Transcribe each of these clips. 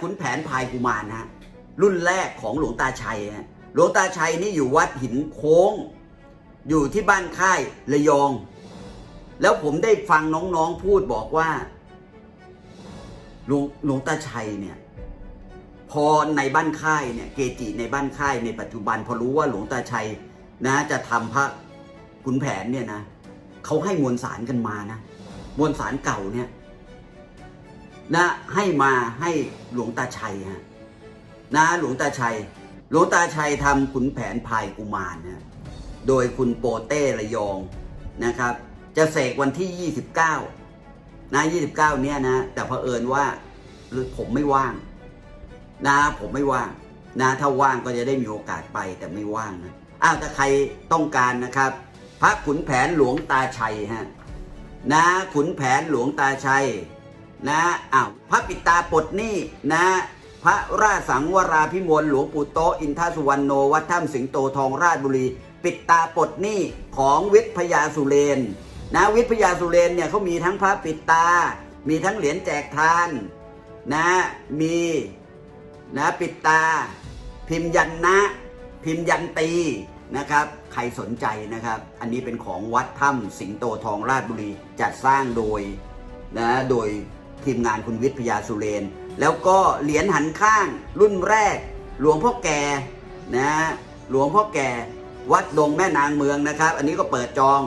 ขุนแผนพายกุมารนะฮะรุ่นแรกของหลวงตาชัยฮะหลวงตาชัยนี่อยู่วัดหินโค้ง อยู่ที่บ้านค่ายระยอง แล้วผมได้ฟังน้องๆพูดบอกว่าหลวงหลวงตาชัยเนี่ยพอในบ้านค่ายเนี่ยเกจิในบ้านค่ายในปัจจุบันพอรู้ว่าหลวงตาชัยนะจะทำพระขุนแผนเนี่ยนะเขาให้มวลสารกันมานะมวลสารเก่าเนี่ย นะให้มาให้หลวงตาชัยฮะนะหลวงตาชัย หลวงตาชัยทำขุนแผนพายกุมารนะโดยคุณโปเต้ระยองนะครับ จะเสกวันที่ 29นะ29 เนี่ยนะ แต่เผอิญว่าผมไม่ว่าง นะผมไม่ว่าง นะถ้าว่างก็จะได้มีโอกาสไปแต่ไม่ว่างนะอ้าวถ้าใครต้องการนะครับ พระขุนแผนหลวงตาชัยฮะนะขุนแผนหลวงตาชัย นะอ้าวพระปิตาปดหนี้นะพระราสังวราพิมลหลวงปู่โตอินทสุวรรณโนวัดถ้ำสิงโตทองราชบุรี ปิดตาปดหนี้ของวิทยพยาสุเรนนะวิทยพยาสุเรนเนี่ยเขามีทั้งพระปิดตา มีทั้งเหรียญแจกทานนะมีนะปิดตา พิมพ์ยันนะ พิมพ์ยันตีนะครับ ใครสนใจนะครับ อันนี้เป็นของวัดถ้ำสิงโตทองราชบุรีจัดสร้างโดยนะโดย ทีมงานคุณวิทย์พยาสุเรน แล้วก็เหรียญหันข้างรุ่นแรก หลวงพ่อแก่นะหลวงพ่อแก่วัดดงแม่นางเมืองนะครับ อันนี้ก็เปิดจอง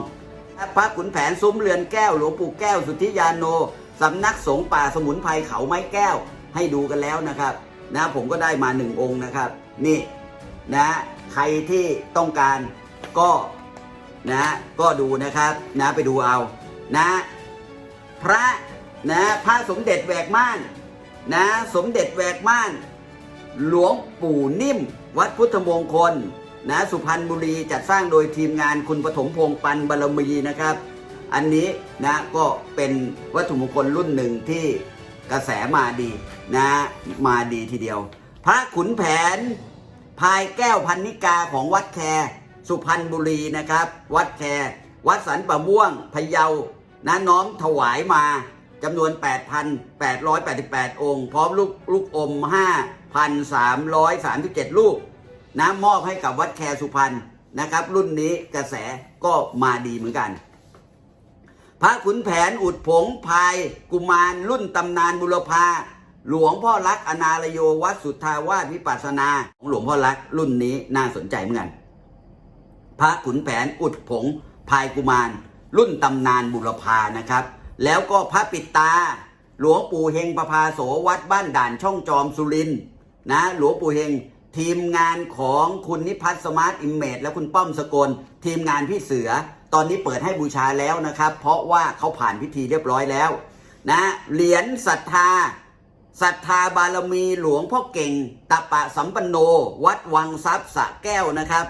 พระขุนแผนซุ้มเรือนแก้ว หลวงปู่แก้วสุทธิยาโนสำนักสงฆ์ป่าสมุนไพรเขาไม้แก้วให้ดูกันแล้วนะครับนะผมก็ได้มาหนึ่งองค์นะครับ นี่นะใครที่ต้องการก็นะก็ดูนะครับนะไปดูเอานะพระ นะพระสมเด็จแหวกม่านนะสมเด็จแหวกม่าน หลวงปู่นิ่ม วัดพุทธมงคลนะสุพรรณบุรีจัดสร้างโดยทีมงานคุณปฐมพงษ์ปันบารมีนะครับ อันนี้นะก็เป็นวัตถุมงคลรุ่นหนึ่งที่กระแสมาดีนะมาดีทีเดียว พระขุนแผน พายแก้วพันนิกาของวัดแคสุพรรณบุรีนะครับ วัดแควัดสันป่าม่วงพะเยานะน้อมถวายมา จำนวน 8,888 องค์ พร้อมลูกลูกอม 5,337 ลูกนะมอบให้กับวัดแคสุพรรณนะครับ รุ่นนี้กระแสก็มาดีเหมือนกัน พระขุนแผนอุดผงพายกุมารรุ่นตำนานบุรพาหลวงพ่อรักอนาลโยวัดสุทธาวาสวิปัสนาของหลวงพ่อรักรุ่นนี้น่าสนใจเหมือนกัน พระขุนแผนอุดผงพายกุมารรุ่นตำนานบุรพานะครับ แล้วก็พระปิดตา หลวงปู่เฮงประภาโสวัดบ้านด่านช่องจอมสุรินนะหลวงปู่เฮงทีมงานของคุณนิพัฒน์สมาร์ทอิมเมจและคุณป้อมสกล ทีมงานพี่เสือ ตอนนี้เปิดให้บูชาแล้วนะครับ เพราะว่าเขาผ่านพิธีเรียบร้อยแล้วนะเหรียญศรัทธาศรัทธาบารมีหลวงพ่อเก่งตะปะสัมปันโน วัดวังทรัพย์สะแก้วนะครับ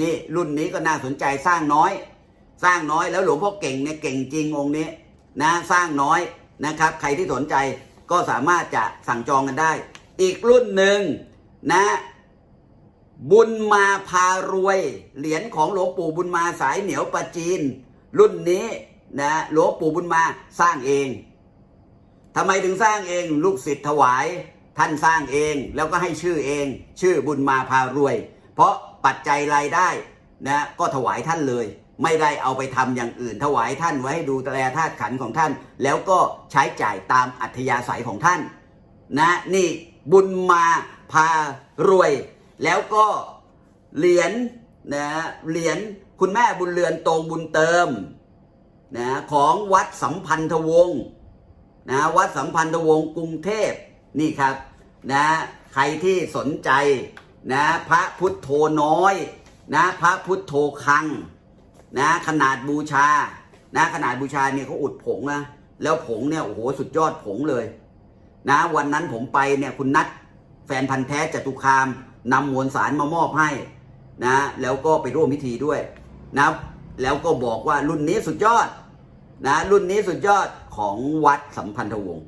นี่รุ่นนี้ก็น่าสนใจสร้างน้อย สร้างน้อยแล้วหลวงพ่อเก่งเนี่ยเก่งจริงองค์นี้ นะสร้างน้อยนะครับ ใครที่สนใจก็สามารถจะสั่งจองกันได้ อีกรุ่นหนึ่งนะบุญมาพารวย เหรียญของหลวงปู่บุญมาสายเหนียวประจีน รุ่นนี้นะหลวงปู่บุญมาสร้างเองทำไมถึงสร้างเองลูกศิษย์ถวาย ท่านสร้างเองแล้วก็ให้ชื่อเอง ชื่อบุญมาพารวย เพราะปัจจัยรายได้นะก็ถวายท่านเลย ไม่ได้เอาไปทำอย่างอื่นถวายท่านไว้ให้ดูแลธาตุขันของท่าน แล้วก็ใช้จ่ายตามอัธยาศัยของท่าน นะนี่บุญมาพารวย แล้วก็เหรียญนะเหรียญคุณแม่บุญเรือนตรงบุญเติมนะของวัดสัมพันธวงศ์นะวัดสัมพันธวงศ์กรุงเทพนี่ครับนะใครที่สนใจนะพระพุทโธน้อยนะพระพุทโธคัง นะขนาดบูชานะขนาดบูชาเนี่ยเขาอุดผงนะแล้วผงเนี่ยโอ้โหสุดยอดผงเลย นะ วันนั้นผมไปเนี่ยคุณนัดแฟนพันธ์แท้จตุคามนำมวลสารมามอบให้นะ แล้วก็ไปร่วมพิธีด้วยนะแล้วก็บอกว่ารุ่นนี้สุดยอดนะรุ่นนี้สุดยอดของวัดสัมพันธวงศ์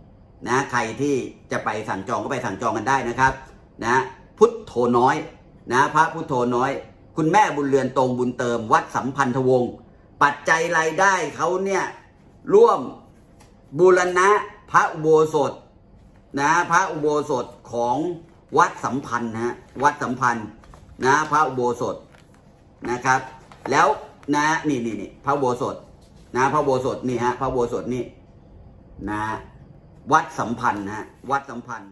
นะใครที่จะไปสั่งจองก็ไปสั่งจองกันได้นะครับนะพุทโธน้อยนะพระพุทโธน้อย คุณแม่บุญเรือนตรงบุญเติม วัดสัมพันธวงศ์ปัจจัยรายได้เขาเนี่ยร่วมบูรณะพระอุโบสถนะพระอุโบสถของวัดสัมพันธ์นะวัดสัมพันธ์นะพระอุโบสถนะครับ แล้วนะนี่นี่นี่พระอุโบสถนะพระอุโบสถนี่ฮะพระอุโบสถนี่นะวัดสัมพันธ์นะวัดสัมพันธ์